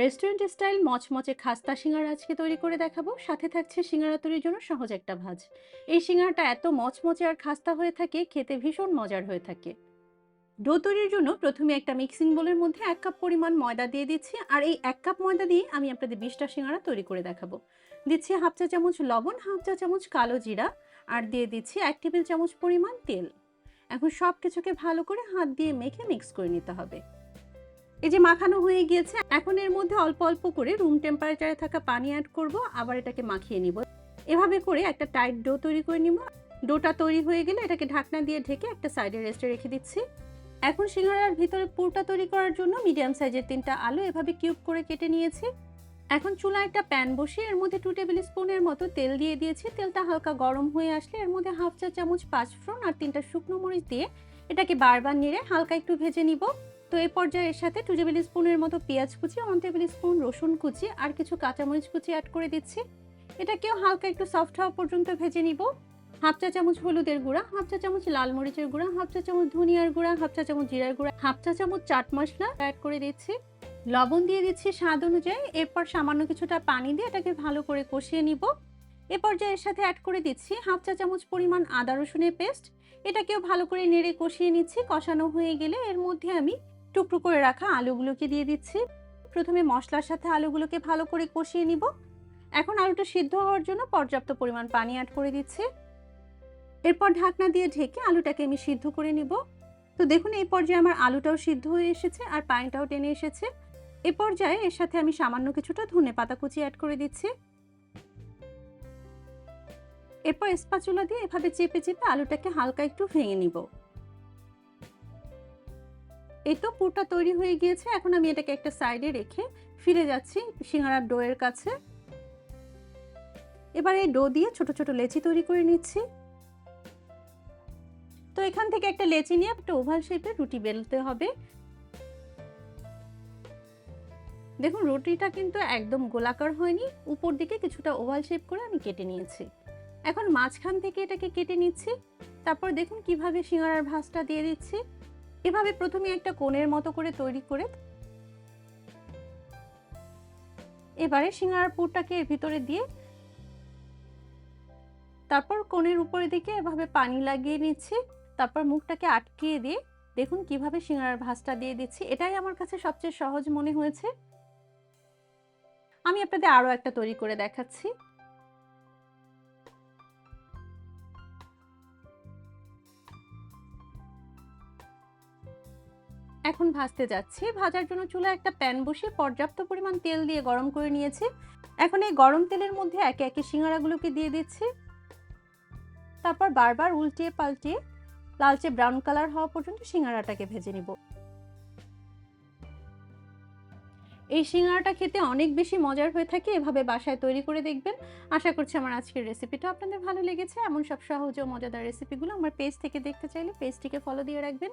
Restaurant style মচমচে খাস্তা সিঙ্গারা আজকে তৈরি করে দেখাবো। সাথে থাকছে সিঙ্গারা তৈরির জন্য সহজ একটা ভাজ। এই সিঙ্গারাটা এত মচমচে আর খাস্তা হয়ে থাকে, খেতে ভীষণ মজার হয়ে থাকে। ডো তৈরির জন্য প্রথমে একটা মিক্সিং বোলের মধ্যে এক কাপ পরিমাণ ময়দা দিয়ে দিচ্ছি, আর এই এক কাপ ময়দা দিয়ে আমি আপনাদের বিশটা সিঙ্গারা তৈরি করে দেখাবো। দিচ্ছি হাফ চা চামচ লবণ, হাফ চা চামচ কালো জিরা, আর দিয়ে দিচ্ছি এক টেবিল চামচ পরিমাণ তেল। এখন সব কিছুকে ভালো করে হাত দিয়ে মেখে মিক্স করে নিতে হবে। এই যে মাখানো হয়ে গিয়েছে, এখন এর মধ্যে অল্প অল্প করে রুম টেম্পারেচারে থাকা পানি অ্যাড করব, আবার এটাকে মাখিয়ে নিব। এভাবে করে একটা টাইট ডো তৈরি করে নিব। ডোটা তৈরি হয়ে গেলে এটাকে ঢাকনা দিয়ে ঢেকে একটা সাইডে রেস্টে রেখে দিচ্ছি। এখন সিঙ্গারার ভিতরে পুরটা তৈরি করার জন্য মিডিয়াম সাইজের তিনটা আলু এভাবে কিউব করে কেটে নিয়েছি। এখন চুলায় একটা প্যান বসিয়ে এর মধ্যে টু টেবিল স্পুনের মতো তেল দিয়ে দিয়েছি। তেলটা হালকা গরম হয়ে আসলে এর মধ্যে হাফ চা চামচ পাঁচফোড়ন আর তিনটা শুকনো মরিচ দিয়ে এটাকে বারবার নেড়ে হালকা একটু ভেজে নিব। তো এই পর্যায়ে এর সাথে টু টেবিল স্পুনের মতো পেঁয়াজ কুচি ওয়ান টেবিল স্পুন রসুন কুচি আর কিছু কাঁচামরিচ কুচি অ্যাড করে দিচ্ছি। এটাকেও হালকা একটু সফট হওয়া পর্যন্ত ভেজে নিব। হাফ চা চামচ হলুদের গুঁড়া, হাফ চা চামচ লাল মরিচের গুঁড়া, হাফ চা চামচ ধনিয়ার গুঁড়া, হাফ চা চামচ জিরার গুঁড়া, হাফ চা চামচ চাট মশলা অ্যাড করে দিচ্ছি। লবণ দিয়ে দিচ্ছি স্বাদ অনুযায়ী, এরপর সামান্য কিছুটা পানি দিয়ে এটাকে ভালো করে কষিয়ে নিব। এ পর্যায়ে এর সাথে অ্যাড করে দিচ্ছি হাফ চা চামচ পরিমাণ আদা রসুনের পেস্ট এটাকেও ভালো করে নেড়ে কষিয়ে নিচ্ছি, কষানো হয়ে গেলে এর মধ্যে আমি টুকরো করে রাখা আলুগুলোকে দিয়ে দিচ্ছি। প্রথমে মশলার সাথে আলুগুলোকে ভালো করে কষিয়ে নিব। এখন আলুটা সিদ্ধ হওয়ার জন্য পর্যাপ্ত পরিমাণ পানি অ্যাড করে দিচ্ছি। এরপর ঢাকনা দিয়ে ঢেকে আলুটাকে আমি সিদ্ধ করে নিব। তো দেখুন, এই পর্যায়ে আমার আলুটাও সিদ্ধ হয়ে এসেছে আর পানিটাও টেনে এসেছে। এ পর্যায়ে এর সাথে আমি সামান্য কিছুটা ধনে পাতা কুচি অ্যাড করে দিচ্ছি। এরপর স্পাচুলা দিয়ে এভাবে চেপে চেপে আলুটাকে হালকা একটু ভেঙে নিব। এই তো পুরটা তৈরি হয়ে গিয়েছে। এখন আমি এটাকে একটা সাইডে রেখে ফিরে যাচ্ছি সিঙ্গারার ডোয়ের কাছে। এবার এই ডো দিয়ে ছোট ছোট লেচি তৈরি করে নিচ্ছি। তো এখান থেকে একটা লেচি নিয়ে একটা ওভাল শেপে রুটি বেলতে হবে। দেখুন, রুটিটা কিন্তু একদম গোলাকার হয়নি। উপর দিকে কিছুটা ওভাল শেপ করে আমি কেটে নিয়েছি। এখন মাঝখান থেকে এটাকে কেটে নিচ্ছি। তারপর দেখুন কীভাবে সিঙ্গারার ভাঁজটা দিয়ে দিচ্ছি। এভাবে প্রথমে একটা কোণের মতো করে তৈরি করে এবারে সিঙ্গারার পুরটাকে এর ভিতরে দিয়ে তারপর কোণের উপরের দিকে এভাবে পানি লাগিয়ে নিচ্ছি। তারপর মুখটাকে আটকিয়ে দিয়ে দেখুন কীভাবে সিঙ্গারার ভাঁজটা দিয়ে দিচ্ছি। এটাই আমার কাছে সবচেয়ে সহজ মনে হয়েছে। আমি আপনাদের আরও একটা তৈরি করে দেখাচ্ছি। এখন ভাজতে যাচ্ছি। ভাজার জন্য চুলা একটা প্যান বসিয়ে পর্যাপ্ত পরিমাণ তেল দিয়ে গরম করে নিয়েছি। এখন এই গরম তেলের মধ্যে একে একে সিঙ্গারাগুলোকে দিয়ে দিচ্ছি। তারপর বারবার উল্টিয়ে পাল্টিয়ে লালচে ব্রাউন কালার হওয়া পর্যন্ত সিঙ্গারাটাকে ভেজে নিব। এই সিঙ্গারাটা খেতে অনেক বেশি মজার হয়ে থাকে, এভাবে বাসায় তৈরি করে দেখবেন। আশা করছি আমার আজকের রেসিপিটা আপনাদের ভালো লেগেছে। এমন সব সহজ ও মজাদার রেসিপিগুলো আমার পেজ থেকে দেখতে চাইলে পেজটিকে ফলো দিয়ে রাখবেন।